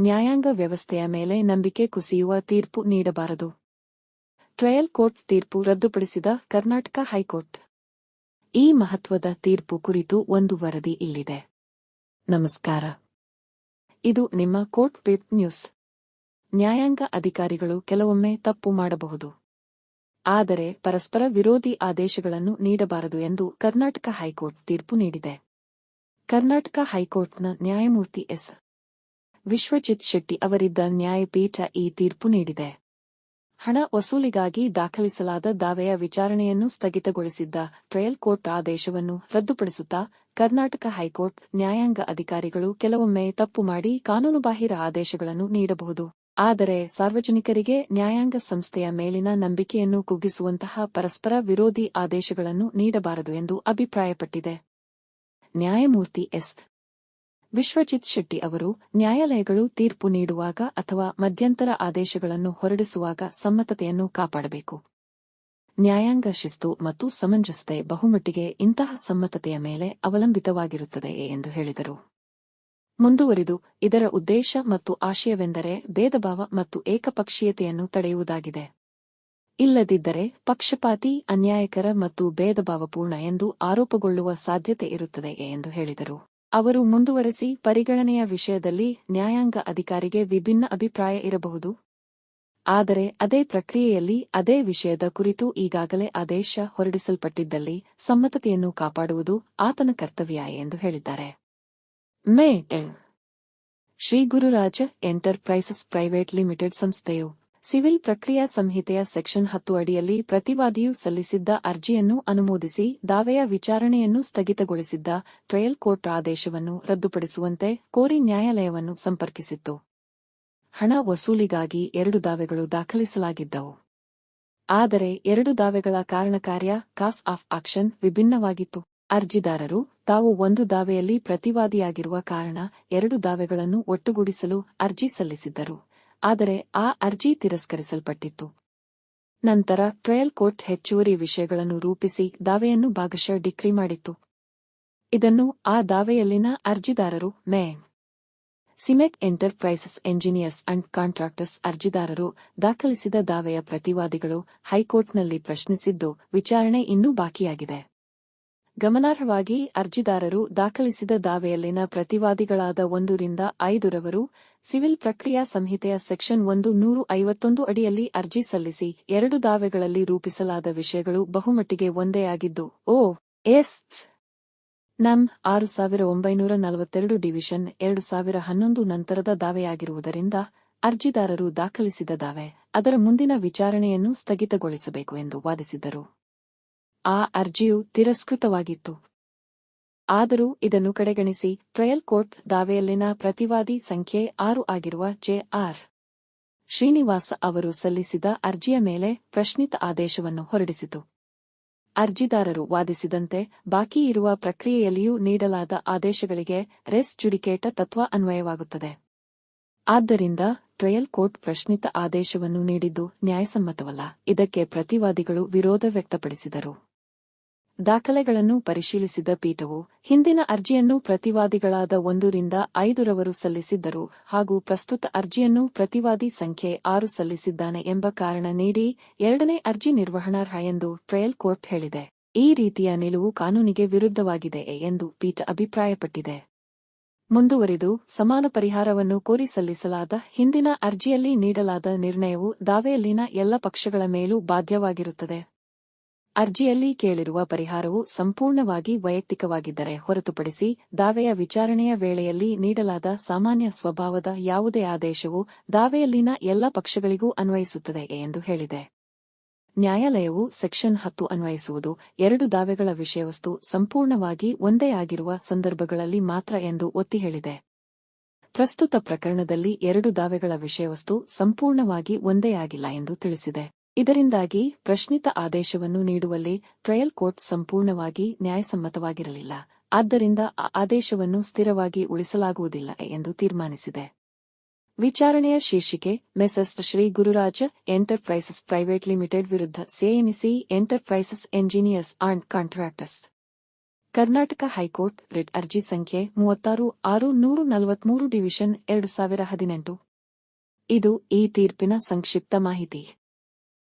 ನ್ಯಾಯಾಂಗ ವ್ಯವಸ್ಥೆಯ ಮೇಲೆ ನಂಬಿಕೆ ಕುಸಿಯುವ ತೀರ್ಪು ನೀಡಬಾರದು. ಟ್ರಯಲ್ ಕೋರ್ಟ್ ತೀರ್ಪು ರದ್ದುಪಡಿಸಿದ ಕರ್ನಾಟಕ ಹೈಕೋರ್ಟ್. ಈ ಮಹತ್ವದ ತೀರ್ಪು ಕುರಿತು ಒಂದು ವರದಿ ಇಲ್ಲಿದೆ. ನಮಸ್ಕಾರ. ಇದು ನಿಮ್ಮ ಕೋರ್ಟ್ ಪೇಪ್ ನ್ಯೂಸ್. ನ್ಯಾಯಾಂಗ ಅಧಿಕಾರಿಗಳು ಕೆಲವೊಮ್ಮೆ ತಪ್ಪು ಮಾಡಬಹುದು. ಆದರೆ ಪರಸ್ಪರ ವಿರೋಧಿ ಆದೇಶಗಳನ್ನು ನೀಡಬಾರದು ಎಂದು ಕರ್ನಾಟಕ ಹೈಕೋರ್ಟ್ ತೀರ್ಪು ನೀಡಿದೆ. ಕರ್ನಾಟಕ ಹೈಕೋರ್ಟ್ನ ನ್ಯಾಯಮೂರ್ತಿ ಎಸ್. ವಿಶ್ವಜಿತ್ ಶೆಟ್ಟಿ ಅವರಿದ್ದ ನ್ಯಾಯಪೀಠ ಈ ತೀರ್ಪು ನೀಡಿದೆ. ಹಣ ವಸೂಲಿಗಾಗಿ ದಾಖಲಿಸಲಾದ ದಾವೆಯ ವಿಚಾರಣೆಯನ್ನು ಸ್ಥಗಿತಗೊಳಿಸಿದ್ದ ಟ್ರಯಲ್ ಕೋರ್ಟ್ ಆದೇಶವನ್ನು ರದ್ದುಪಡಿಸುತ್ತಾ ಕರ್ನಾಟಕ ಹೈಕೋರ್ಟ್ ನ್ಯಾಯಾಂಗ ಅಧಿಕಾರಿಗಳು ಕೆಲವೊಮ್ಮೆ ತಪ್ಪು ಮಾಡಿ ಕಾನೂನುಬಾಹಿರ ಆದೇಶಗಳನ್ನು ನೀಡಬಹುದು. ಆದರೆ ಸಾರ್ವಜನಿಕರಿಗೆ ನ್ಯಾಯಾಂಗ ಸಂಸ್ಥೆಯ ಮೇಲಿನ ನಂಬಿಕೆಯನ್ನು ಕುಗ್ಗಿಸುವಂತಹ ಪರಸ್ಪರ ವಿರೋಧಿ ಆದೇಶಗಳನ್ನು ನೀಡಬಾರದು ಎಂದು ಅಭಿಪ್ರಾಯಪಟ್ಟಿದೆ. ನ್ಯಾಯಮೂರ್ತಿ ಎಸ್. ವಿಶ್ವಜಿತ್ ಶೆಟ್ಟಿ ಅವರು ನ್ಯಾಯಾಲಯಗಳು ತೀರ್ಪು ನೀಡುವಾಗ ಅಥವಾ ಮಧ್ಯಂತರ ಆದೇಶಗಳನ್ನು ಹೊರಡಿಸುವಾಗ ಸಮ್ಮತತೆಯನ್ನು ಕಾಪಾಡಬೇಕು. ನ್ಯಾಯಾಂಗ ಶಿಸ್ತು ಮತ್ತು ಸಮಂಜಸತೆ ಬಹುಮಟ್ಟಿಗೆ ಇಂತಹ ಸಮ್ಮತತೆಯ ಮೇಲೆ ಅವಲಂಬಿತವಾಗಿರುತ್ತದೆ ಎಂದು ಹೇಳಿದರು. ಮುಂದುವರಿದು, ಇದರ ಉದ್ದೇಶ ಮತ್ತು ಆಶಯವೆಂದರೆ ಭೇದಭಾವ ಮತ್ತು ಏಕಪಕ್ಷೀಯತೆಯನ್ನು ತಡೆಯುವುದಾಗಿದೆ. ಇಲ್ಲದಿದ್ದರೆ ಪಕ್ಷಪಾತಿ, ಅನ್ಯಾಯಕರ ಮತ್ತು ಭೇದಭಾವಪೂರ್ಣ ಎಂದು ಆರೋಪಗೊಳ್ಳುವ ಸಾಧ್ಯತೆ ಇರುತ್ತದೆ ಎಂದು ಹೇಳಿದರು. ಅವರು ಮುಂದುವರೆಸಿ ಪರಿಗಣನೆಯ ವಿಷಯದಲ್ಲಿ ನ್ಯಾಯಾಂಗ ಅಧಿಕಾರಿಗೆ ವಿಭಿನ್ನ ಅಭಿಪ್ರಾಯ ಇರಬಹುದು. ಆದರೆ ಅದೇ ಪ್ರಕ್ರಿಯೆಯಲ್ಲಿ ಅದೇ ವಿಷಯದ ಕುರಿತು ಈಗಾಗಲೇ ಆದೇಶ ಹೊರಡಿಸಲ್ಪಟ್ಟಿದ್ದಲ್ಲಿ ಸಮ್ಮತತೆಯನ್ನು ಕಾಪಾಡುವುದು ಆತನ ಕರ್ತವ್ಯ ಎಂದು ಹೇಳಿದ್ದಾರೆ. May Shri Gururaja enterprises private limited ಸಂಸ್ಥೆಯು ಸಿವಿಲ್ ಪ್ರಕ್ರಿಯಾ ಸಂಹಿತೆಯ ಸೆಕ್ಷನ್ ಹತ್ತು ಅಡಿಯಲ್ಲಿ ಪ್ರತಿವಾದಿಯು ಸಲ್ಲಿಸಿದ್ದ ಅರ್ಜಿಯನ್ನು ಅನುಮೋದಿಸಿ ದಾವೆಯ ವಿಚಾರಣೆಯನ್ನು ಸ್ಥಗಿತಗೊಳಿಸಿದ್ದ ಟ್ರಯಲ್ ಕೋರ್ಟ್ ಆದೇಶವನ್ನು ರದ್ದುಪಡಿಸುವಂತೆ ಕೋರಿ ನ್ಯಾಯಾಲಯವನ್ನು ಸಂಪರ್ಕಿಸಿತ್ತು. ಹಣ ವಸೂಲಿಗಾಗಿ ಎರಡು ದಾವೆಗಳು ದಾಖಲಿಸಲಾಗಿದ್ದವು. ಆದರೆ ಎರಡು ದಾವೆಗಳ ಕಾರಣಕಾರ್ಯ ಕಾಸ್ ಆಫ್ ಆಕ್ಷನ್ ವಿಭಿನ್ನವಾಗಿತ್ತು. ಅರ್ಜಿದಾರರು ತಾವು ಒಂದು ದಾವೆಯಲ್ಲಿ ಪ್ರತಿವಾದಿಯಾಗಿರುವ ಕಾರಣ ಎರಡು ದಾವೆಗಳನ್ನು ಒಟ್ಟುಗೂಡಿಸಲು ಅರ್ಜಿ ಸಲ್ಲಿಸಿದ್ದರು. ಆದರೆ ಆ ಅರ್ಜಿ ತಿರಸ್ಕರಿಸಲ್ಪಟ್ಟಿತ್ತು. ನಂತರ ಟ್ರಯಲ್ ಕೋರ್ಟ್ ಹೆಚ್ಚುವರಿ ವಿಷಯಗಳನ್ನು ರೂಪಿಸಿ ದಾವೆಯನ್ನು ಭಾಗಶಃ ಡಿಕ್ರಿ ಮಾಡಿತ್ತು. ಇದನ್ನು ಆ ದಾವೆಯಲ್ಲಿನ ಅರ್ಜಿದಾರರು ಮೇ ಸಿಮೆಕ್ ಎಂಟರ್ಪ್ರೈಸಸ್ ಎಂಜಿನಿಯರ್ಸ್ ಅಂಡ್ ಕಾಂಟ್ರಾಕ್ಟರ್ಸ್ ಅರ್ಜಿದಾರರು ದಾಖಲಿಸಿದ ದಾವೆಯ ಪ್ರತಿವಾದಿಗಳು ಹೈಕೋರ್ಟ್ನಲ್ಲಿ ಪ್ರಶ್ನಿಸಿದ್ದು ವಿಚಾರಣೆ ಇನ್ನೂ ಬಾಕಿಯಾಗಿದೆ. ಗಮನಾರ್ಹವಾಗಿ ಅರ್ಜಿದಾರರು ದಾಖಲಿಸಿದ ದಾವೆಯಲ್ಲಿನ ಪ್ರತಿವಾದಿಗಳಾದ ಒಂದರಿಂದ ಐದರವರು ಸಿವಿಲ್ ಪ್ರಕ್ರಿಯಾ ಸಂಹಿತೆಯ ಸೆಕ್ಷನ್ ಒಂದು ನೂರು ಐವತ್ತೊಂದು ಅಡಿಯಲ್ಲಿ ಅರ್ಜಿ ಸಲ್ಲಿಸಿ ಎರಡು ದಾವೆಗಳಲ್ಲಿ ರೂಪಿಸಲಾದ ವಿಷಯಗಳು ಬಹುಮಟ್ಟಿಗೆ ಒಂದೇ ಆಗಿದ್ದು ಓ ಎಸ್ ನಂ ಆರು ಸಾವಿರ ಒಂಬೈನೂರ ನಲವತ್ತೆರಡು ಡಿವಿಷನ್ ಎರಡು ಸಾವಿರ ಹನ್ನೊಂದು ನಂತರದ ದಾವೆಯಾಗಿರುವುದರಿಂದ ಅರ್ಜಿದಾರರು ದಾಖಲಿಸಿದ ದಾವೆ ಅದರ ಮುಂದಿನ ವಿಚಾರಣೆಯನ್ನು ಸ್ಥಗಿತಗೊಳಿಸಬೇಕು ಎಂದು ವಾದಿಸಿದರು. ಆ ಅರ್ಜಿಯು ತಿರಸ್ಕೃತವಾಗಿತ್ತು. ಆದರೂ ಇದನ್ನು ಕಡೆಗಣಿಸಿ, ಟ್ರಯಲ್ ಕೋರ್ಟ್ ದಾವೆಯಲ್ಲಿನ ಪ್ರತಿವಾದಿ ಸಂಖ್ಯೆ ಆರು ಆಗಿರುವ ಜೆ ಆರ್. ಶ್ರೀನಿವಾಸ ಅವರು ಸಲ್ಲಿಸಿದ ಅರ್ಜಿಯ ಮೇಲೆ ಪ್ರಶ್ನಿತ ಆದೇಶವನ್ನು ಹೊರಡಿಸಿತು. ಅರ್ಜಿದಾರರು ವಾದಿಸಿದಂತೆ, ಬಾಕಿ ಇರುವ ಪ್ರಕ್ರಿಯೆಯಲ್ಲಿಯೂ ನೀಡಲಾದ ಆದೇಶಗಳಿಗೆ ರೆಸ್ ಜುಡಿಕೇಟ ತತ್ವ ಅನ್ವಯವಾಗುತ್ತದೆ. ಆದ್ದರಿಂದ, ಟ್ರಯಲ್ ಕೋರ್ಟ್ ಪ್ರಶ್ನಿತ ಆದೇಶವನ್ನು ನೀಡಿದ್ದು ನ್ಯಾಯಸಮ್ಮತವಲ್ಲ, ಇದಕ್ಕೆ ಪ್ರತಿವಾದಿಗಳು ವಿರೋಧ ವ್ಯಕ್ತಪಡಿಸಿದರು. ದಾಖಲೆಗಳನ್ನು ಪರಿಶೀಲಿಸಿದ ಪೀಠವು ಹಿಂದಿನ ಅರ್ಜಿಯನ್ನು ಪ್ರತಿವಾದಿಗಳಾದ ಒಂದರಿಂದ ಐದುರವರು ಸಲ್ಲಿಸಿದ್ದರು ಹಾಗೂ ಪ್ರಸ್ತುತ ಅರ್ಜಿಯನ್ನು ಪ್ರತಿವಾದಿ ಸಂಖ್ಯೆ ಆರು ಸಲ್ಲಿಸಿದ್ದಾನೆ ಎಂಬ ಕಾರಣ ನೀಡಿ ಎರಡನೇ ಅರ್ಜಿ ನಿರ್ವಹಣಾರ್ಹ ಎಂದು ಟ್ರಯಲ್ ಕೋರ್ಟ್ ಹೇಳಿದೆ. ಈ ರೀತಿಯ ನಿಲುವು ಕಾನೂನಿಗೆ ವಿರುದ್ಧವಾಗಿದೆ ಎಂದು ಪೀಠ ಅಭಿಪ್ರಾಯಪಟ್ಟಿದೆ. ಮುಂದುವರಿದು ಸಮಾನ ಪರಿಹಾರವನ್ನು ಕೋರಿ ಸಲ್ಲಿಸಲಾದ ಹಿಂದಿನ ಅರ್ಜಿಯಲ್ಲಿ ನೀಡಲಾದ ನಿರ್ಣಯವು ದಾವೆಯಲ್ಲಿನ ಎಲ್ಲ ಪಕ್ಷಗಳ ಮೇಲೂ ಬಾಧ್ಯವಾಗಿರುತ್ತದೆ. ಅರ್ಜಿಯಲ್ಲಿ ಕೇಳಿರುವ ಪರಿಹಾರವು ಸಂಪೂರ್ಣವಾಗಿ ವೈಯಕ್ತಿಕವಾಗಿದ್ದರೆ ಹೊರತುಪಡಿಸಿ ದಾವೆಯ ವಿಚಾರಣೆಯ ವೇಳೆಯಲ್ಲಿ ನೀಡಲಾದ ಸಾಮಾನ್ಯ ಸ್ವಭಾವದ ಯಾವುದೇ ಆದೇಶವು ದಾವೆಯಲ್ಲಿನ ಎಲ್ಲ ಪಕ್ಷಗಳಿಗೂ ಅನ್ವಯಿಸುತ್ತದೆ ಎಂದು ಹೇಳಿದೆ. ನ್ಯಾಯಾಲಯವು ಸೆಕ್ಷನ್ ಹತ್ತು ಅನ್ವಯಿಸುವುದು ಎರಡು ದಾವೆಗಳ ವಿಷಯವಸ್ತು ಸಂಪೂರ್ಣವಾಗಿ ಒಂದೇ ಆಗಿರುವ ಸಂದರ್ಭಗಳಲ್ಲಿ ಮಾತ್ರ ಎಂದು ಒತ್ತಿ ಹೇಳಿದೆ. ಪ್ರಸ್ತುತ ಪ್ರಕರಣದಲ್ಲಿ ಎರಡು ದಾವೆಗಳ ವಿಷಯವಸ್ತು ಸಂಪೂರ್ಣವಾಗಿ ಒಂದೇ ಆಗಿಲ್ಲ ಎಂದು ತಿಳಿಸಿದೆ. ಇದರಿಂದಾಗಿ ಪ್ರಶ್ನಿತ ಆದೇಶವನ್ನು ನೀಡುವಲ್ಲಿ ಟ್ರಯಲ್ ಕೋರ್ಟ್ ಸಂಪೂರ್ಣವಾಗಿ ನ್ಯಾಯಸಮ್ಮತವಾಗಿರಲಿಲ್ಲ. ಆದ್ದರಿಂದ ಆ ಆದೇಶವನ್ನು ಸ್ಥಿರವಾಗಿ ಉಳಿಸಲಾಗುವುದಿಲ್ಲ ಎಂದು ತೀರ್ಮಾನಿಸಿದೆ. ವಿಚಾರಣೆಯ ಶೀರ್ಷಿಕೆ messrs Shri Gururaja enterprises private limited ವಿರುದ್ಧ CNC enterprises engineers and contractors. Karnataka high court writ ಅರ್ಜಿ ಸಂಖ್ಯೆ ಮೂವತ್ತಾರು, ಆರು, ನೂರು, ನಲವತ್ಮೂರು, ಡಿವಿಷನ್ ಎರಡು ಸಾವಿರ ಹದಿನೆಂಟು. ಇದು ಈ ತೀರ್ಪಿನ ಸಂಕ್ಷಿಪ್ತ ಮಾಹಿತಿ.